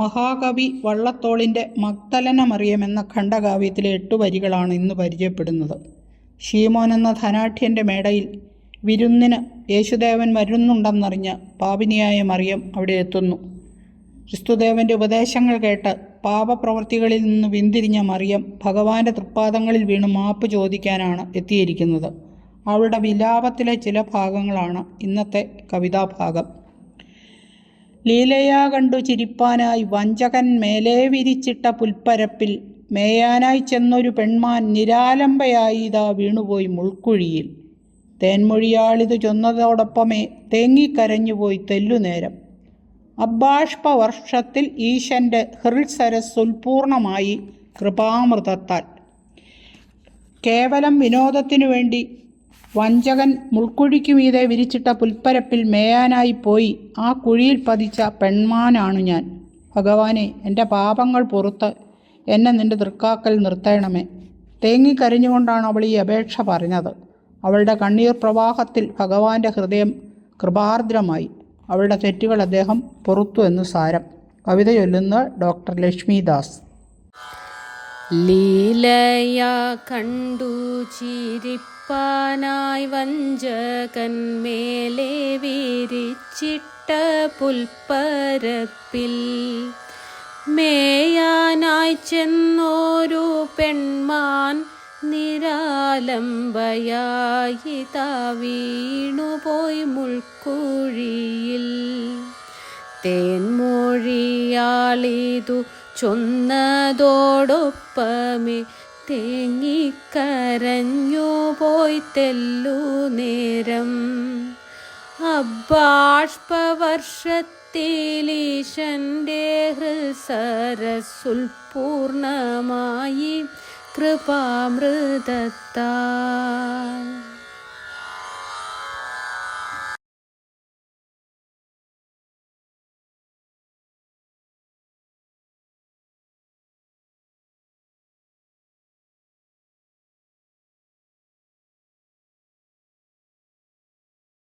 മഹാകവി വള്ളത്തോളിന്റെ മഗ്ദലന മറിയം എന്ന ഖണ്ഡകാവ്യത്തിലെ എട്ടു വരികളാണ് ഇന്ന് പരിചയപ്പെടുന്നത്. ഷീമോൻ എന്ന ധനാഠ്യന്റെ മേടയിൽ വിരുന്നിന് യേശുദേവൻ വരുന്നുണ്ടെന്നറിഞ്ഞ് പാപിനിയായ മറിയം അവിടെ എത്തുന്നു. ക്രിസ്തുദേവന്റെ ഉപദേശങ്ങൾ കേട്ട് പാപപ്രവൃത്തികളിൽ നിന്ന് വിന്തിരിഞ്ഞ മറിയം ഭഗവാന്റെ തൃപ്പാദങ്ങളിൽ വീണ് മാപ്പ് ചോദിക്കാനാണ് എത്തിയിരിക്കുന്നത്. അവളുടെ വിലാപത്തിലെ ചില ഭാഗങ്ങളാണ് ഇന്നത്തെ കവിതാഭാഗം. ലീലയാ കണ്ടു ചിരിപ്പാനായി വഞ്ചകൻ മേലേ വിരിച്ചിട്ട പുൽപ്പരപ്പിൽ മേയാനായി ചെന്നൊരു പെൺമാൻ നിരാലംബയായി ഇതാ വീണുപോയി മുൾക്കുഴിയിൽ. തേൻമൊഴിയാളിത് ചൊന്നതോടൊപ്പമേ തേങ്ങിക്കരഞ്ഞുപോയി തെല്ലുനേരം. അബ്ബാഷ്പ വർഷത്തിൽ ഈശന്റെ ഹൃത്സരസ് ഉൽപൂർണമായി കൃപാമൃതത്താൽ. കേവലം വിനോദത്തിനു വേണ്ടി വഞ്ചകൻ മുൾക്കുഴിക്കു മീതെ വിരിച്ചിട്ട പുൽപ്പരപ്പിൽ മേയാനായി പോയി. ആ കുഴിയിൽ പതിച്ച പെൺമാനാണ് ഞാൻ. ഭഗവാനെ എന്റെ പാപങ്ങൾ പുറത്ത് എന്നെ നിന്റെ തൃക്കാക്കൽ നിർത്തേണമേ. തേങ്ങിക്കരഞ്ഞുകൊണ്ടാണ് അവൾ ഈ അപേക്ഷ പറഞ്ഞത്. അവളുടെ കണ്ണീർ പ്രവാഹത്തിൽ ഭഗവാന്റെ ഹൃദയം കൃപാർദ്രമായി. അവളുടെ തെറ്റുകൾ അദ്ദേഹം പുറത്തു എന്ന് സാരം. കവിത ചൊല്ലുന്ന ഡോക്ടർ ലക്ഷ്മിദാസ്. ലീലയാ കണ്ടു ചിരിപ്പാനായി വഞ്ചകൻ മേലെ വിരിച്ചിട്ട പുൽപ്പരപ്പിൽ. മേയാനായി ചെന്നോരു പെൺമാൻ നിരാലംബയായി താ വീണുപോയി മുൾക്കുഴിയിൽ. തേൻമൊഴിയാളിതു ചൊന്നതോടൊപ്പമേ. തേങ്ങിക്കരഞ്ഞു പോയി തെല്ലു നേരം. അബ്ബാഷ്പവർഷത്തിലീശന്റെ ഹൃസരസുൽ പൂർണമായി കൃപാമൃതത്താൽ.